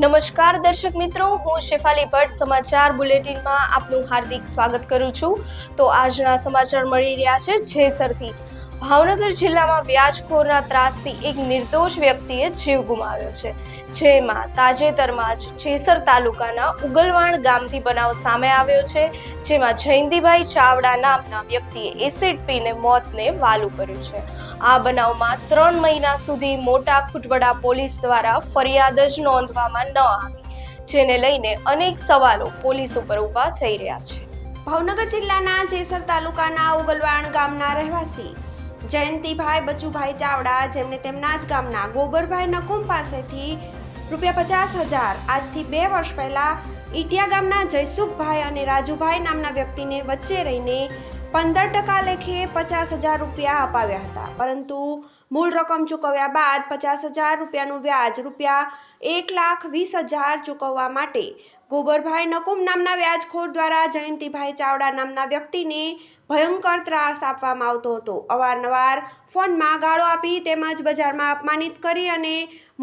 નમસ્કાર દર્શક મિત્રો, હું શેફાલી ભટ્ટ સમાચાર બુલેટિનમાં આપનું હાર્દિક સ્વાગત કરું છું. તો આજના સમાચાર મળી રહ્યા છે જેસરથી. ભાવનગર જિલ્લામાં વ્યાજખોરના ત્રાસથી એક નિર્દોષ વ્યક્તિએ જીવ ગુમાવ્યો છે. જેમાં તાજેતરમાં જ જેસર તાલુકાના ઉગલવાણ ગામથી બનાવ સામે આવ્યો છે, જેમાં જયંતિભાઈ ચાવડા નામના વ્યક્તિએ એસિડ પીને મોતને વાલું કર્યું છે. આ બનાવમાં ત્રણ મહિના સુધી મોટા ખુટવડા પોલીસ દ્વારા ફરિયાદ જ નોંધવામાં ન આવી, જેને લઈને અનેક સવાલો પોલીસ ઉપર ઊભા થઈ રહ્યા છે. ભાવનગર જિલ્લાના જેસર તાલુકાના ઉગલવાણ ગામના રહેવાસી જયંતિભાઈ, બચુભાઈ ચાવડા જેમને તેમના જ ગામના ગોબરભાઈ નકુમ પાસેથી રૂપિયા પચાસ હજાર. આજથી બે વર્ષ પહેલાં ઈટિયા ગામના જયસુખભાઈ અને રાજુભાઈ નામના વ્યક્તિને વચ્ચે રહીને પંદર ટકા લેખે પચાસ હજાર રૂપિયા અપાવ્યા હતા. પરંતુ મૂળ રકમ ચૂકવ્યા બાદ પચાસ હજાર રૂપિયાનું વ્યાજ રૂપિયા એક લાખ વીસ હજાર ચૂકવવા માટે ગોબરભાઈ નકુમ નામના વ્યાજખોર દ્વારા જયંતિભાઈ ચાવડા નામના વ્યક્તિને ભયંકર ત્રાસ આપવામાં આવતો હતો. અવારનવાર ફોનમાં ગાળો આપી તેમજ બજારમાં અપમાનિત કરી અને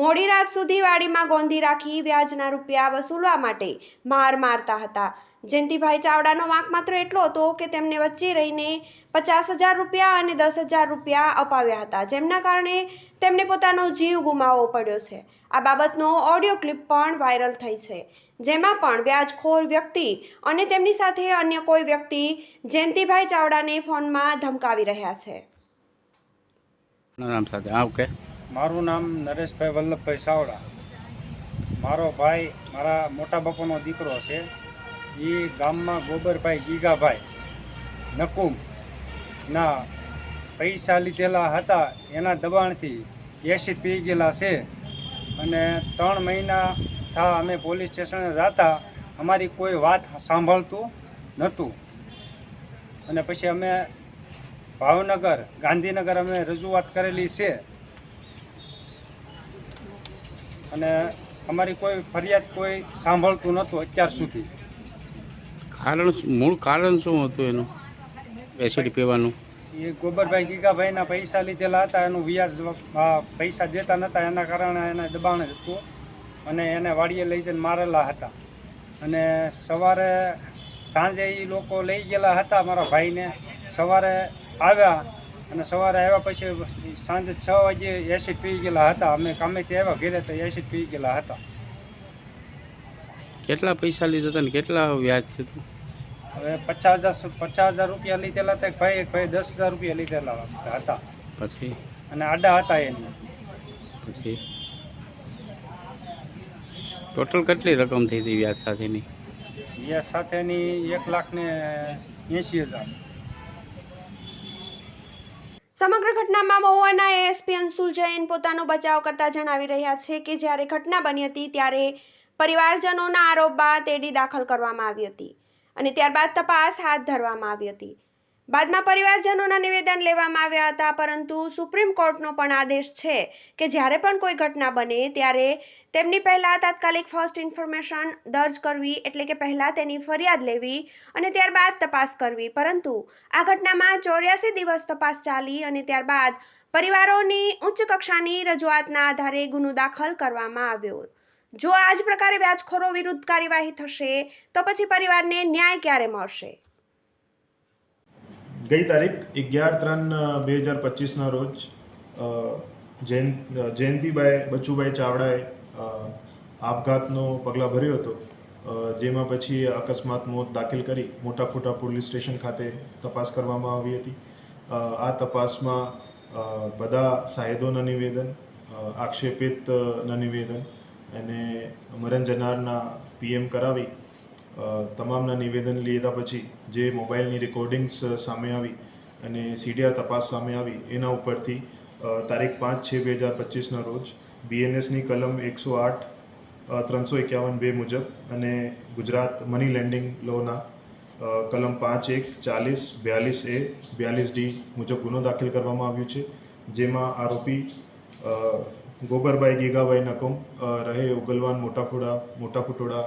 મોડી રાત સુધી વાડીમાં ગોંધી રાખી વ્યાજના રૂપિયા વસૂલવા માટે માર મારતા હતા. જયંતિભાઈ ચાવડાનો વાંક માત્ર એટલો હતો કે તેમને વચ્ચે રહીને પચાસ હજાર રૂપિયા અને દસ હજાર રૂપિયા અપાવ્યા હતા જેમના કારણે તેમને પોતાનો જીવ ગુમાવવો પડ્યો છે. આ બાબતનો ઓડિયો ક્લિપ પણ વાયરલ થઈ છે જેમાં પણ વ્યાજખોર વ્યક્તિ અને તેમની સાથે અન્ય કોઈ વ્યક્તિ જયંતિભાઈ ચાવડાને ફોનમાં ધમકાવી રહ્યા છે. નામ સાથે ઓકે. મારું નામ નરેશભાઈ વલ્લભભાઈ ચાવડા. મારો ભાઈ મારા મોટા બાપાનો દીકરો છે. એ ગામમાં ગોબરભાઈ ગીગાભાઈ નકુમ ના પૈસા લીધેલા હતા, એના દબાણથી એસી પી ગયેલા છે. અને ત્રણ મહિના થા અમે પોલીસ સ્ટેશને જતા, અમારી કોઈ વાત સાંભળતું નહોતું. અને પછી અમે ભાવનગર, ગાંધીનગર અમે રજૂઆત કરેલી છે. અને અમારી કોઈ ફરિયાદ કોઈ સાંભળતું નહોતું અત્યાર સુધી. કારણ મૂળ કારણ શું હતું એનું? એસિડ પીવાનું? એ ગોબરભાઈ ગીગાભાઈના પૈસા લીધેલા હતા, એનું વ્યાજ પૈસા દેતા નહોતા એના કારણે એને દબાણ હતું અને એને વાડીએ લઈ જઈને મારેલા હતા. અને સવારે સાંજે એ લોકો લઈ ગયેલા હતા મારા ભાઈને. સવારે આવ્યા અને સવારે આવ્યા પછી સાંજે છ વાગે એસિડ પી ગયેલા હતા. અમે કામેથી આવ્યા ઘરે તો એસિડ પી ગયેલા હતા. કેટલા પૈસા લીધા હતા ને કેટલા વ્યાજ છે તું? હવે પચાસ હજાર પચાસ હજાર રૂપિયા લીધેલા હતા ભાઈ એક ભાઈ દસ હજાર રૂપિયા લીધેલા હતા. પછી? અને આડા હતા એની. પછી? ટોટલ કેટલી રકમ થઈ હતી વ્યાજ સાથેની? વ્યાજ સાથેની એક લાખ ને એંશી હજાર. સમગ્ર ઘટનામાં મહુવાના એએસપી અંશુલ જૈન પોતાનો બચાવ કરતા જણાવી રહ્યા છે કે જ્યારે ઘટના બની હતી ત્યારે પરિવારજનોના આરોપ બાદ એડી દાખલ કરવામાં આવી હતી અને ત્યારબાદ તપાસ હાથ ધરવામાં આવી હતી. બાદમાં પરિવારજનોના નિવેદન લેવામાં આવ્યા હતા, પરંતુ સુપ્રીમ કોર્ટનો પણ આદેશ છે કે જ્યારે પણ કોઈ ઘટના બને ત્યારે તેમની પહેલાં તાત્કાલિક ફર્સ્ટ ઇન્ફોર્મેશન દર્જ કરવી એટલે કે પહેલાં તેની ફરિયાદ લેવી અને ત્યારબાદ તપાસ કરવી. પરંતુ આ ઘટનામાં ચોર્યાસી દિવસ તપાસ ચાલી અને ત્યારબાદ પરિવારોની ઉચ્ચ કક્ષાની રજૂઆતના આધારે ગુનો દાખલ કરવામાં આવ્યો. જો આ જ પ્રકારે વ્યાજખોરો વિરુદ્ધ કાર્યવાહી થશે તો પછી પરિવારને ન્યાય ક્યારે મળશે? ગઈ તારીખ અગિયાર ત્રણ બે હજાર પચીસના રોજ અ, જયંત જયંતિભાઈ બચુભાઈ ચાવડાએ આપઘાતનો પગલાં ભર્યો હતો. જેમાં પછી અકસ્માત મોત દાખલ કરી મોટા ખોટા પોલીસ સ્ટેશન ખાતે તપાસ કરવામાં આવી હતી. આ તપાસમાં બધા સાહેદોના નિવેદન આક્ષેપિતના નિવેદન અને મરણ જનારના પીએમ કરાવી તમામના નિવેદન લીધા પછી જે મોબાઈલની રેકોર્ડિંગ્સ સામે આવી અને સીડીઆર તપાસ સામે આવી, એના ઉપરથી તારીખ પાંચ છ બે હજાર પચીસના રોજ બીએનએસની કલમ એકસો આઠ ત્રણસો એકાવન બે મુજબ અને ગુજરાત મની લેન્ડિંગ લોના કલમ પાંચ એક ચાલીસ બ્યાલીસ એ બ્યાલીસ ડી મુજબ ગુનો દાખલ કરવામાં આવ્યો છે, જેમાં આરોપી ગોબરભાઈ ગીગાભાઈ નકમ રહે ઉગલવાન મોટાખોડા મોટા ખુટોડા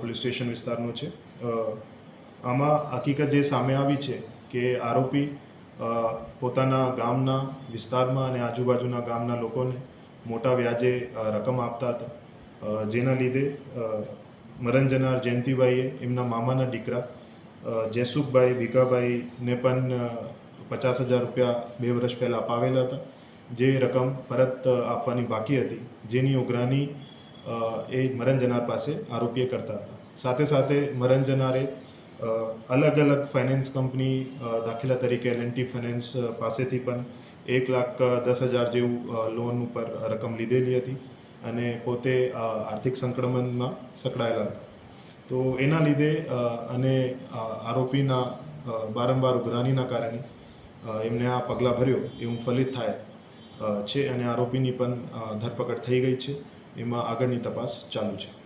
પોલીસ સ્ટેશન વિસ્તારનો છે. આમાં હકીકત જે સામે આવી છે કે આરોપી પોતાના ગામના વિસ્તારમાં અને આજુબાજુના ગામના લોકોને મોટા વ્યાજે રકમ આપતા હતા. જેના લીધે મરણ જનાર જયંતિભાઈએ એમના મામાના દીકરા જેસુખભાઈ ભીખાભાઈને પણ પચાસ હજાર રૂપિયા બે વર્ષ પહેલાં અપાવેલા હતા. જે રકમ પરત આપવાની બાકી હતી, જેની ઉઘરાણી એ મરણ જનાર પાસે આરોપીએ કરતા હતા. સાથે સાથે મરણ જનારે અલગ અલગ ફાઇનાન્સ કંપની દાખલા તરીકે એલ એન્ડ ફાઇનાન્સ પાસેથી પણ એક લાખ દસ હજાર જેવું લોન ઉપર રકમ લીધેલી હતી અને પોતે આર્થિક સંક્રમણમાં સંકળાયેલા હતા. તો એના લીધે અને આરોપીના વારંવાર ઉઘરાણીના કારણે એમને આ પગલાં ભર્યો, એવું ફલિત થાય. છે અને આરોપીની પણ ધરપકડ થઈ ગઈ છે. એમાં આગળની તપાસ ચાલુ છે.